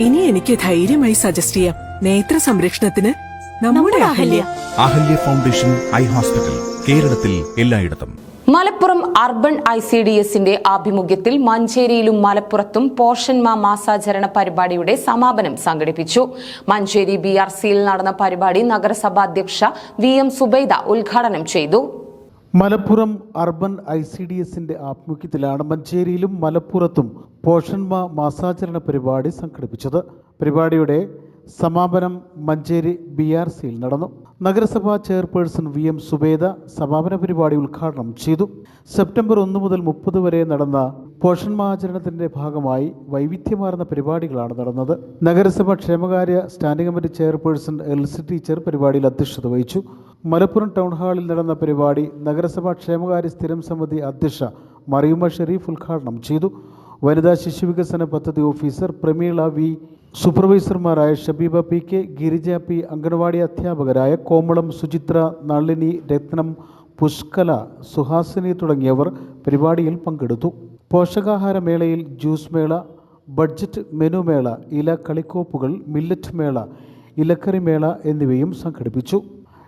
ഇനി എനിക്ക് ധൈര്യമായി സജസ്റ്റ് ചെയ്യാം. നേത്ര സംരക്ഷണത്തിന് നമ്മുടെ Ahalya. Ahalya. Foundation eye hospital കേരളത്തിൽ എല്ലായിടത്തും. Malappuram urban I C D എസിന്റെ ആഭിമുഖ്യത്തിൽ മഞ്ചേരിയിലും മലപ്പുറത്തും പോഷന്മ മാസാചരണ പരിപാടിയുടെ സമാപനം സംഘടിപ്പിച്ചു. മഞ്ചേരി ബി ആർ സിയിൽ നടന്ന പരിപാടി നഗരസഭാ അധ്യക്ഷ വി എം സുബൈദ ഉദ്ഘാടനം ചെയ്തു. Malappuram urban I C D എസിന്റെ ആഭിമുഖ്യത്തിലാണ് മഞ്ചേരിയിലും മലപ്പുറത്തും പോഷന്മ മാസാചരണ പരിപാടി സംഘടിപ്പിച്ചത്. പരിപാടിയുടെ സമാപനം മഞ്ചേരി ബി ആർ സിയിൽ നടന്നു. നഗരസഭാ ചെയർപേഴ്സൺ വി എം സുബേദ സമാപന പരിപാടി ഉദ്ഘാടനം ചെയ്തു. സെപ്റ്റംബർ ഒന്ന് മുതൽ മുപ്പത് വരെ നടന്ന പോഷന്മാചരണത്തിന്റെ ഭാഗമായി വൈവിധ്യമാർന്ന പരിപാടികളാണ് നടന്നത്. നഗരസഭ ക്ഷേമകാര്യ standing committee chairperson L C teacher പരിപാടിയിൽ അധ്യക്ഷത വഹിച്ചു. മലപ്പുറം ടൗൺ ഹാളിൽ നടന്ന പരിപാടി നഗരസഭാ ക്ഷേമകാര്യ സ്ഥിരം സമിതി അധ്യക്ഷ മറിയുമ ഷെരീഫ് ഉദ്ഘാടനം ചെയ്തു. വനിതാ ശിശുവികസന പദ്ധതി officer Prameela V. സൂപ്പർവൈസർമാരായ Shabeeba P. K. Girija P. Anganwadi അധ്യാപകരായ കോമളം സുചിത്ര നളിനി രത്നം പുഷ്കല സുഹാസിനി തുടങ്ങിയവർ പരിപാടിയിൽ പങ്കെടുത്തു. പോഷകാഹാര മേളയിൽ ജ്യൂസ് മേള ബഡ്ജറ്റ് മെനു മേള ഇല കളിക്കോപ്പുകൾ മില്ലറ്റ് മേള ഇലക്കറി മേള എന്നിവയും സംഘടിപ്പിച്ചു.